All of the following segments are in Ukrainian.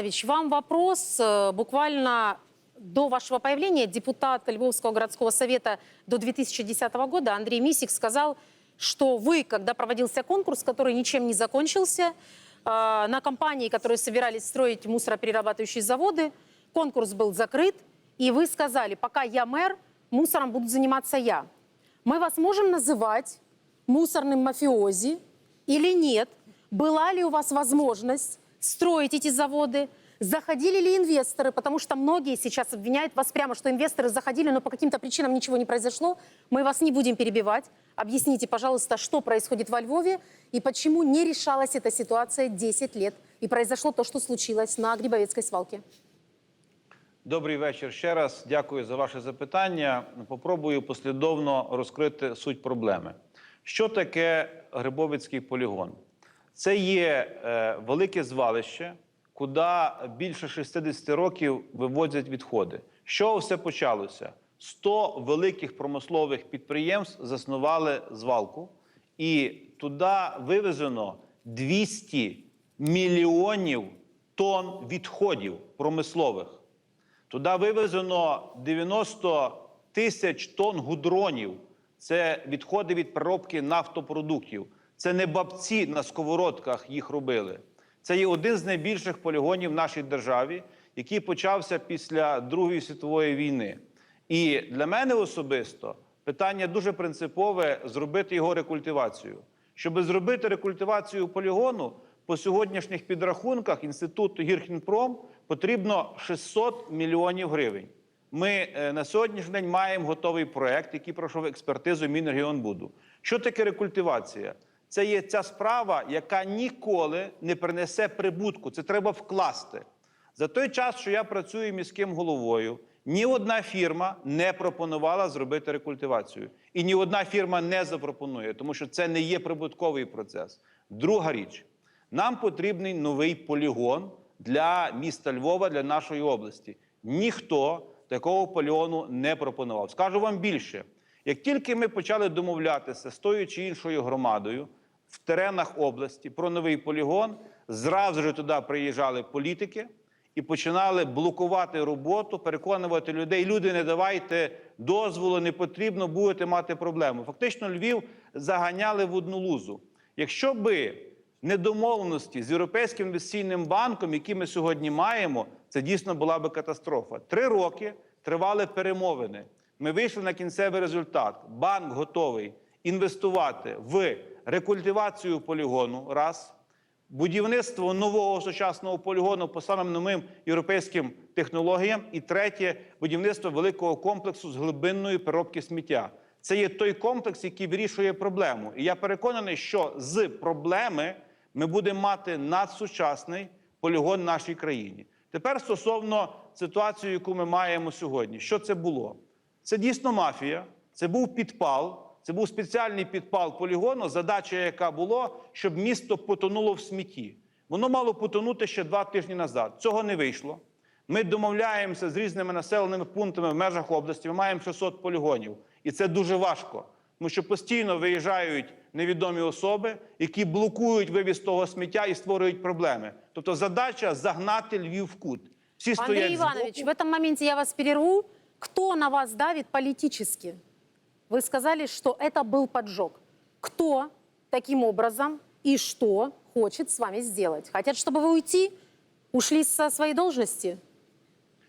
Иванович, вам вопрос. Э, Буквально до вашего появления депутат Львовского городского совета до 2010 года Андрей Мисик сказал, что вы, когда проводился конкурс, который ничем не закончился, э, на компании, которые собирались строить мусороперерабатывающие заводы, конкурс был закрыт, и вы сказали, пока я мэр, мусором буду заниматься я. Мы вас можем называть мусорным мафиози или нет? Была ли у вас возможность строить эти заводы? Заходили ли инвесторы? Потому что многие сейчас обвиняют вас прямо, что инвесторы заходили, но по каким-то причинам ничего не произошло. Мы вас не будем перебивать. Объясните, пожалуйста, что происходит во Львове и почему не решалась эта ситуация 10 лет и произошло то, что случилось на Грибовецкой свалке. Добрий вечір ще раз. Дякую за ваше запитання. Попробую послідовно розкрити суть проблеми. Що таке Грибовицький полігон? Це є е, велике звалище, куди більше 60 років вивозять відходи. Чого все почалося? 100 великих промислових підприємств заснували звалку, і туди вивезено 200 мільйонів тонн відходів промислових. Туди вивезено 90 тисяч тонн гудронів. Це відходи від переробки нафтопродуктів. Це не бабці на сковородках їх робили. Це є один з найбільших полігонів в нашій державі, який почався після Другої світової війни. І для мене особисто питання дуже принципове зробити його рекультивацію. Щоб зробити рекультивацію полігону, по сьогоднішніх підрахунках інституту Гірхінпром потрібно 600 мільйонів гривень. Ми е, на сьогоднішній день маємо готовий проект, який пройшов експертизу Мінрегіонбуду. Що таке рекультивація? Це є ця справа, яка ніколи не принесе прибутку. Це треба вкласти. За той час, що я працюю міським головою, ні одна фірма не пропонувала зробити рекультивацію. І ні одна фірма не запропонує, тому що це не є прибутковий процес. Друга річ, нам потрібний новий полігон для міста Львова, для нашої області. Ніхто такого полігону не пропонував. Скажу вам більше: як тільки ми почали домовлятися з тою чи іншою громадою в теренах області про новий полігон, зразу ж туди приїжджали політики і починали блокувати роботу, переконувати людей. Люди, не давайте дозволу, не потрібно, будете мати проблему. Фактично, Львів заганяли в одну лузу. Якщо би недомовленості з Європейським інвестиційним банком, які ми сьогодні маємо, це дійсно була би катастрофа. Три роки тривали перемовини. Ми вийшли на кінцевий результат. Банк готовий інвестувати в рекультивацію полігону. Раз будівництво нового сучасного полігону по самим новим європейським технологіям, і третє будівництво великого комплексу з глибинної переробки сміття. Це є той комплекс, який вирішує проблему. І я переконаний, що з проблеми ми будемо мати надсучасний полігон в нашій країні. Тепер стосовно ситуації, яку ми маємо сьогодні, що це було? Це дійсно мафія, це був підпал. Це був спеціальний підпал полігону, задача, яка була, щоб місто потонуло в смітті. Воно мало потонути ще два тижні назад. Цього не вийшло. Ми домовляємося з різними населеними пунктами в межах області. Ми маємо 600 полігонів. І це дуже важко, тому що постійно виїжджають невідомі особи, які блокують вивіз того сміття і створюють проблеми. Тобто задача загнати Львів в кут. Всі Андрей стоять Иванович, збоку. в этом моменте я вас перерву. Кто на вас давит политически? Вы сказали, что это был поджог. Кто таким образом и что хочет с вами сделать? Хотят, чтобы вы уйти, ушли со своей должности?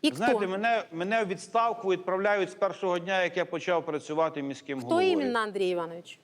И кто? Знаєте, мене, мене у відставку відправляють з першого дня, як я почав працювати міським Кто головою. именно, Андрей Иванович?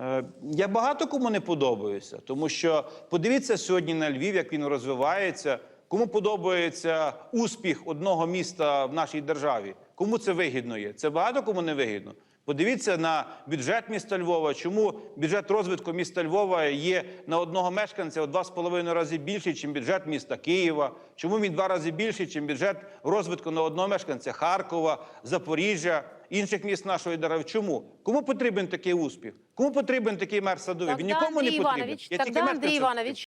Е, Я багато кому не подобаюся, тому що подивіться сьогодні на Львів, як він розвивається. Кому подобається успіх одного міста в нашій державі? Кому це вигідно є? Це багато кому не вигідно. Подивіться на бюджет міста Львова. Чому бюджет розвитку міста Львова є на одного мешканця у два з половиною рази більший, ніж бюджет міста Києва? Чому він два рази більший, ніж бюджет розвитку на одного мешканця Харкова, Запоріжжя, інших міст нашої держави? Чому? Кому потрібен такий успіх? Кому потрібен такий мер садовий? Він нікому не потрібен. Иванович, Я тільки мешканцям Иванович,